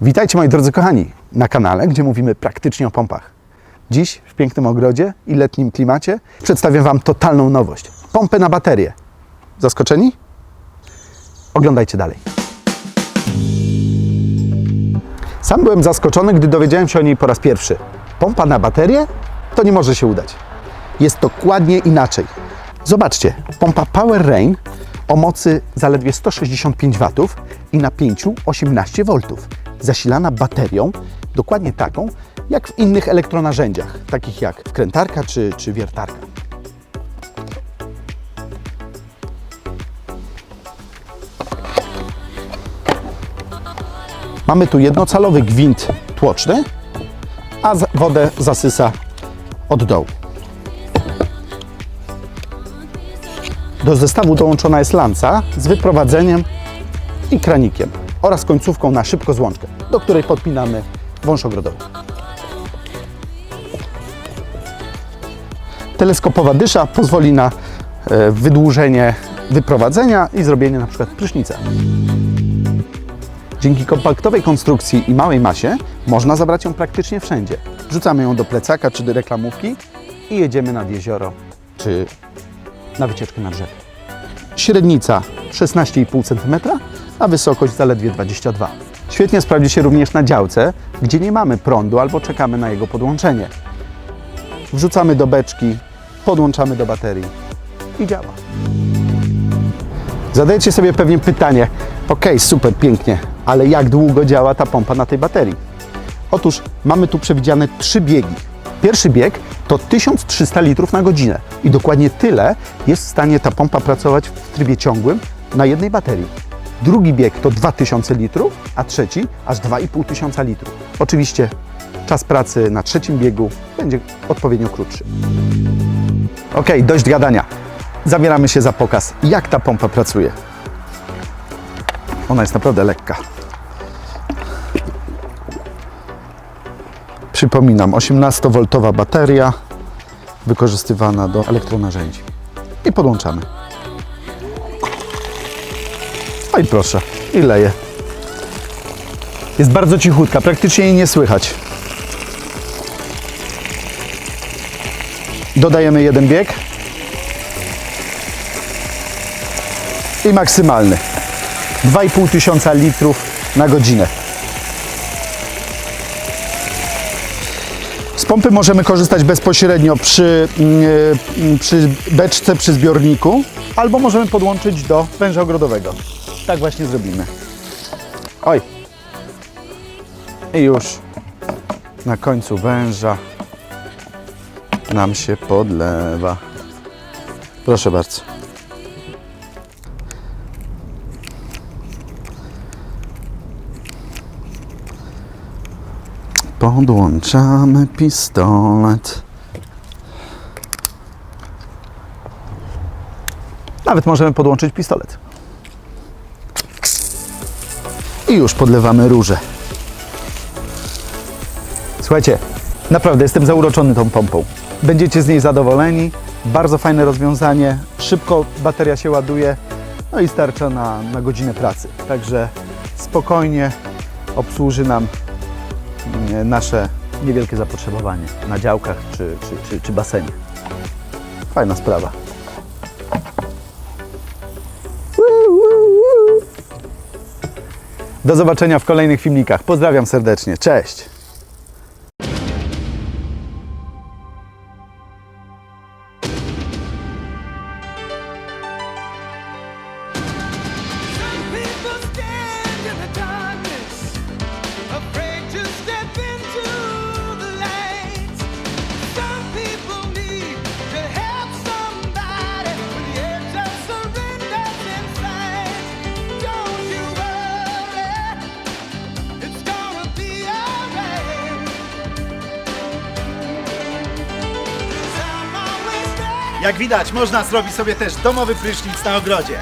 Witajcie moi drodzy kochani na kanale, gdzie mówimy praktycznie o pompach. Dziś w pięknym ogrodzie i letnim klimacie przedstawię Wam totalną nowość. Pompę na baterię. Zaskoczeni? Oglądajcie dalej. Sam byłem zaskoczony, gdy dowiedziałem się o niej po raz pierwszy. Pompa na baterię? To nie może się udać. Jest dokładnie inaczej. Zobaczcie, pompa Power Rain o mocy zaledwie 165 W i napięciu 18 V, zasilana baterią dokładnie taką, jak w innych elektronarzędziach, takich jak wkrętarka czy, czy wiertarka. Mamy tu jednocalowy gwint tłoczny, a wodę zasysa od dołu. Do zestawu dołączona jest lanca z wyprowadzeniem i kranikiem oraz końcówką na szybko złączkę, do której podpinamy wąż ogrodowy. Teleskopowa dysza pozwoli na e, wydłużenie wyprowadzenia i zrobienie na przykład prysznica. Dzięki kompaktowej konstrukcji i małej masie można zabrać ją praktycznie wszędzie. Wrzucamy ją do plecaka czy do reklamówki i jedziemy nad jezioro czy na wycieczkę na brzeg. Średnica 16,5 cm, a wysokość zaledwie 22 Świetnie sprawdzi się również na działce, gdzie nie mamy prądu albo czekamy na jego podłączenie. Wrzucamy do beczki, podłączamy do baterii i działa. Zadajecie sobie pewnie pytanie, ok, super, pięknie, ale jak długo działa ta pompa na tej baterii? Otóż mamy tu przewidziane trzy biegi. Pierwszy bieg to 1300 litrów na godzinę i dokładnie tyle jest w stanie ta pompa pracować w trybie ciągłym na jednej baterii. Drugi bieg to 2000 litrów, a trzeci aż 2500 litrów. Oczywiście czas pracy na trzecim biegu będzie odpowiednio krótszy. Ok, dość gadania. Zabieramy się za pokaz, jak ta pompa pracuje. Ona jest naprawdę lekka. Przypominam, 18V bateria wykorzystywana do elektronarzędzi. I podłączamy. No i proszę, i leje. Jest bardzo cichutka, praktycznie jej nie słychać. Dodajemy jeden bieg. I maksymalny. 2,5 tysiąca litrów na godzinę. Z pompy możemy korzystać bezpośrednio przy, mm, przy beczce, przy zbiorniku, albo możemy podłączyć do węża ogrodowego. Tak właśnie zrobimy. Oj. I już na końcu węża nam się podlewa. Proszę bardzo. Podłączamy pistolet. Nawet możemy podłączyć pistolet. I już podlewamy róże. Słuchajcie, naprawdę jestem zauroczony tą pompą. Będziecie z niej zadowoleni. Bardzo fajne rozwiązanie. Szybko bateria się ładuje. No i starcza na, na godzinę pracy. Także spokojnie obsłuży nam mm, nasze niewielkie zapotrzebowanie na działkach czy, czy, czy, czy basenie. Fajna sprawa. Do zobaczenia w kolejnych filmikach. Pozdrawiam serdecznie. Cześć! Jak widać, można zrobić sobie też domowy prysznic na ogrodzie.